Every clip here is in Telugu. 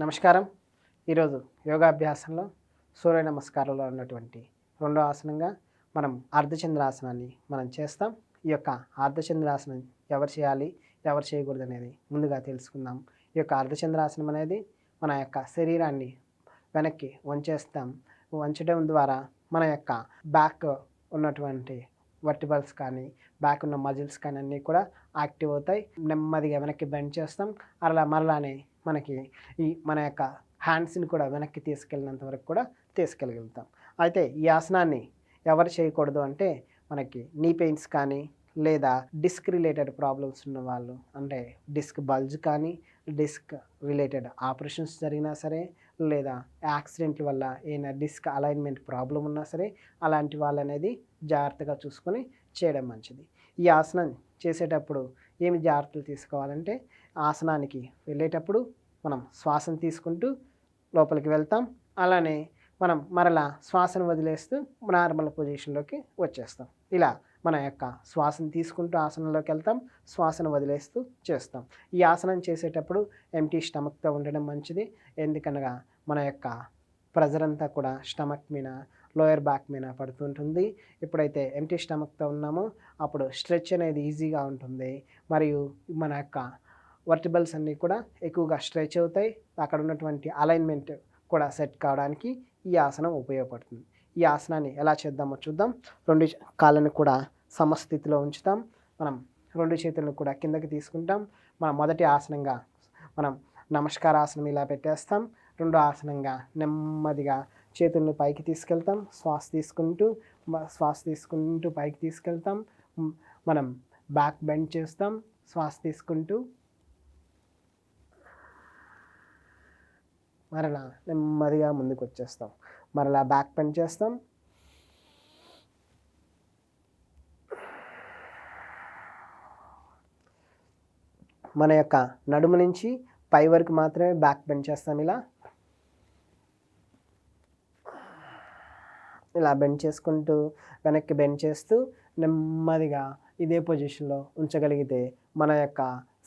నమస్కారం. ఈరోజు యోగాభ్యాసంలో సూర్య నమస్కారంలో ఉన్నటువంటి రెండో ఆసనంగా మనం అర్ధచంద్రాసనాన్ని మనం చేస్తాం. ఈ యొక్క అర్ధచంద్రాసనం ఎవరు చేయాలి ఎవరు చేయకూడదు అనేది ముందుగా తెలుసుకుందాం. ఈ యొక్క అర్ధచంద్రాసనం అనేది మన యొక్క శరీరాన్ని వెనక్కి వంచేస్తాం. వంచడం ద్వారా మన యొక్క బ్యాక్ ఉన్నటువంటి వర్టిబల్స్ కానీ బ్యాక్ ఉన్న మజిల్స్ కానీ అన్నీ కూడా యాక్టివ్ అవుతాయి. నెమ్మదిగా వెనక్కి బెండ్ చేస్తాం. అలా మరలానే మనకి ఈ మన యొక్క హ్యాండ్స్ని కూడా వెనక్కి తీసుకెళ్ళినంత వరకు కూడా తీసుకెళ్ళగలుగుతాం. అయితే ఈ ఆసనాన్ని ఎవరు చేయకూడదు అంటే మనకి నీ పెయిన్స్ కానీ లేదా డిస్క్ రిలేటెడ్ ప్రాబ్లమ్స్ ఉన్న వాళ్ళు అంటే డిస్క్ బల్జ్ కానీ డిస్క్ రిలేటెడ్ ఆపరేషన్స్ జరిగినా సరే లేదా యాక్సిడెంట్ వల్ల ఏదైనా డిస్క్ అలైన్మెంట్ ప్రాబ్లం ఉన్నా సరే అలాంటి వాళ్ళు అనేది జాగ్రత్తగా చూసుకొని చేయడం మంచిది. ఈ ఆసనం చేసేటప్పుడు ఏమి జాగ్రత్తలు తీసుకోవాలంటే ఆసనానికి వెళ్ళేటప్పుడు మనం శ్వాసను తీసుకుంటూ లోపలికి వెళ్తాం. అలానే మనం మరలా శ్వాసను వదిలేస్తూ నార్మల్ పొజిషన్లోకి వచ్చేస్తాం. ఇలా మన యొక్క శ్వాసను తీసుకుంటూ ఆసనంలోకి వెళ్తాం. శ్వాసను వదిలేస్తూ చేస్తాం. ఈ ఆసనం చేసేటప్పుడు ఎంటీ స్టమక్తో ఉండడం మంచిది. ఎందుకనగా మన యొక్క ప్రెజర్ అంతా కూడా స్టమక్ మీద లోయర్ బ్యాక్ మీద పడుతుంటుంది. ఎప్పుడైతే ఎంటీ స్టమక్తో ఉన్నామో అప్పుడు స్ట్రెచ్ అనేది ఈజీగా ఉంటుంది. మరియు మన యొక్క వర్టిబల్స్ అన్నీ కూడా ఎక్కువగా స్ట్రెచ్ అవుతాయి. అక్కడ ఉన్నటువంటి అలైన్మెంట్ కూడా సెట్ కావడానికి ఈ ఆసనం ఉపయోగపడుతుంది. ఈ ఆసనాన్ని ఎలా చేద్దామో చూద్దాం. రెండు కాళ్ళను కూడా సమస్థితిలో ఉంచుతాం. మనం రెండు చేతులను కూడా కిందకి తీసుకుంటాం. మన మొదటి ఆసనంగా మనం నమస్కార ఆసనం ఇలా పెట్టేస్తాం. రెండో ఆసనంగా నెమ్మదిగా చేతులను పైకి తీసుకెళ్తాం. శ్వాస తీసుకుంటూ శ్వాస తీసుకుంటూ పైకి తీసుకెళ్తాం. మనం బ్యాక్ బెండ్ చేస్తాం. శ్వాస తీసుకుంటూ మరలా నెమ్మదిగా ముందుకు వచ్చేస్తాం మరలా బ్యాక్ పెండ్ చేస్తాం. మన యొక్క నడుము నుంచి పై వరకు మాత్రమే బ్యాక్ బెండ్ చేస్తాం ఇలా. ఇలా బెండ్ చేసుకుంటూ వెనక్కి బెండ్ చేస్తూ నెమ్మదిగా ఇదే పొజిషన్లో ఉంచగలిగితే మన యొక్క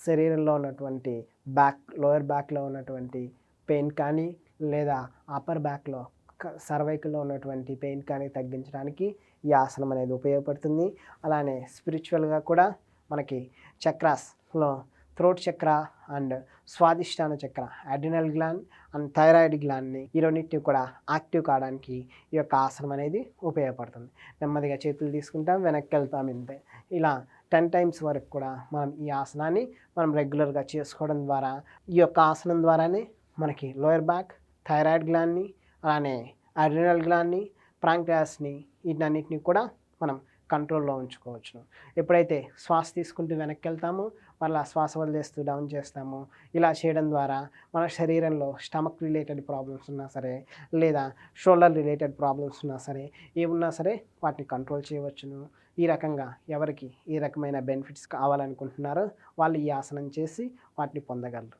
శరీరంలో ఉన్నటువంటి బ్యాక్ లోయర్ బ్యాక్లో ఉన్నటువంటి పెయిన్ కానీ లేదా అప్పర్ బ్యాక్లో సర్వైకల్లో ఉన్నటువంటి పెయిన్ కానీ తగ్గించడానికి ఈ ఆసనం అనేది ఉపయోగపడుతుంది. అలానే స్పిరిచువల్గా కూడా మనకి చక్రాస్లో throat chakra and Swadhisthana chakra adrenal gland and thyroid గ్లాండ్ని ఈ రెండింటిని కూడా యాక్టివ్ కావడానికి ఈ యొక్క ఆసనం అనేది ఉపయోగపడుతుంది. నెమ్మదిగా చేతులు తీసుకుంటాం వెనక్కి వెళ్తాం ఇంతే. ఇలా టెన్ టైమ్స్ వరకు కూడా మనం ఈ ఆసనాన్ని మనం రెగ్యులర్గా చేసుకోవడం ద్వారా ఈ యొక్క ఆసనం ద్వారానే మనకి లోయర్ బ్యాక్ థైరాయిడ్ గ్లాండ్ని అలానే అడ్రినల్ గ్లాండ్ని ప్రాంక్రియాస్ని వీటన్నిటిని కూడా మనం కంట్రోల్లో ఉంచుకోవచ్చును. ఎప్పుడైతే శ్వాస తీసుకుంటూ వెనక్కి వెళ్తామో మళ్ళీ శ్వాస వదిలేస్తూ డౌన్ చేస్తాము ఇలా చేయడం ద్వారా మన శరీరంలో స్టమక్ రిలేటెడ్ ప్రాబ్లమ్స్ ఉన్నా సరే లేదా షోల్డర్ రిలేటెడ్ ప్రాబ్లమ్స్ ఉన్నా సరే ఏమున్నా సరే వాటిని కంట్రోల్ చేయవచ్చును. ఈ రకంగా ఎవరికి ఏ రకమైన బెనిఫిట్స్ కావాలనుకుంటున్నారో వాళ్ళు ఈ ఆసనం చేసి వాటిని పొందగలరు.